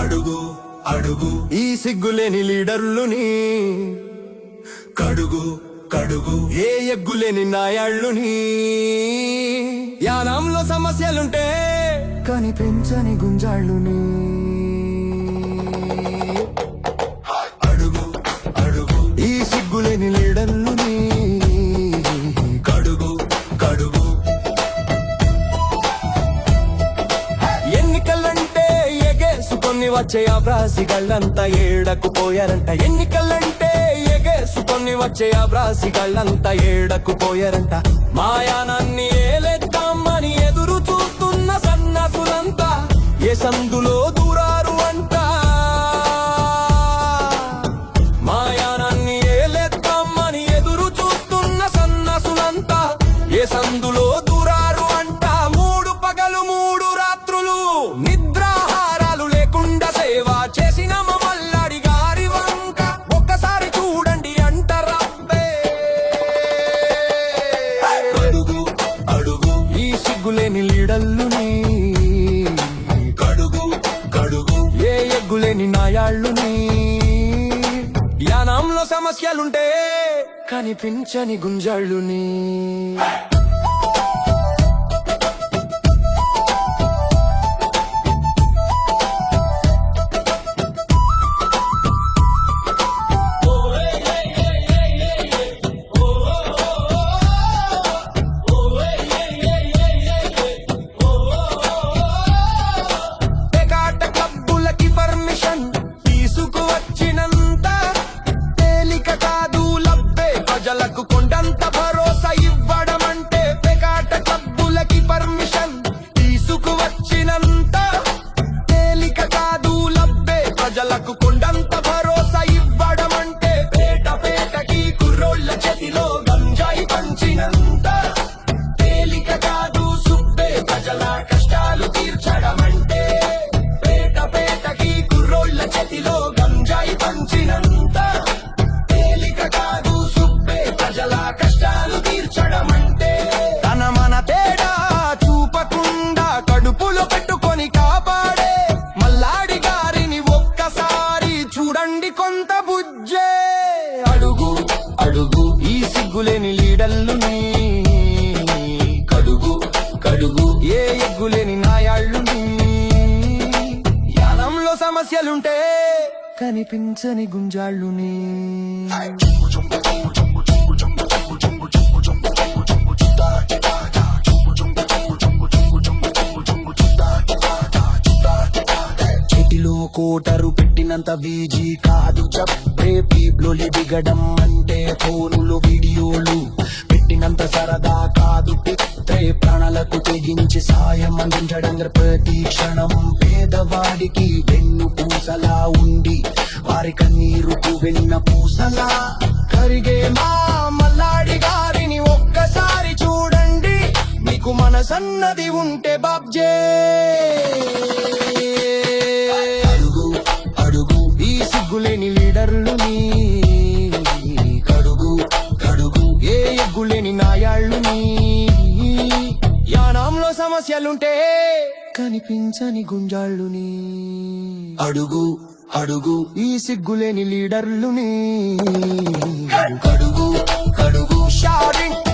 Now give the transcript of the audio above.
అడుగు అడుగు. ఈ సిగ్గులేని లీడర్లుని కడుగు కడుగు. ఏ ఎగ్గులేని నాయాళ్ళుని యానంలో సమస్యలుంటే కనిపించని గుంజాళ్ళుని ఎగేసుకొని వచ్చే అభ్రాసిగళ్ళంతా ఏడకు పోయారంట. ఎన్నికలంటే ఎగేసుకొని వచ్చే అభ్రాసిగళ్ళంతా ఏడకు పోయారంట. మాయానాన్ని ఏలేద్దామని ఎదురు చూస్తున్న సన్నాసులంతా ఏ సందులో ఈ సిగ్గులేని లీడల్లుని. కడుగు కడుగు ఏ ఎగ్గులేని నాయాళ్ళుని. యానంలో సమస్యలుంటే కనిపించని గుంజాళ్ళుని. కడుగు. ఈ సిగ్గులేని లీడల్లుని కడుగు కడుగు. ఏ ఎగ్గులేని నాయాళ్ళుని యానంలో సమస్యలుంటే కనిపించని గుంజాళ్ళుని చేతిలో కోటరు పెట్టినంత వీజీ కాదు. చెప్పే పీప్లోలి దిగడం అంటే ఫోనులు వీడియోలు పెట్టినంత సరదా కాదు. పిత్రే ప్రాణాలకు తెగించి సాయం అందించడం ప్రతి క్షణం పేదవాడికి వెన్ను పూసలా ఉండి వారి కన్నీరుకు వెన్న పూసలా కరిగే మా మల్లాడి గారిని ఒక్కసారి చూడండి. మీకు మనసన్నది ఉంటే బాబ్జే. సమస్యలుంటే కనిపించని గుంజాళ్ళుని. అడుగు అడుగు. ఈ సిగ్గులేని లీడర్లుని. కడుగు కడుగు. షాపింగ్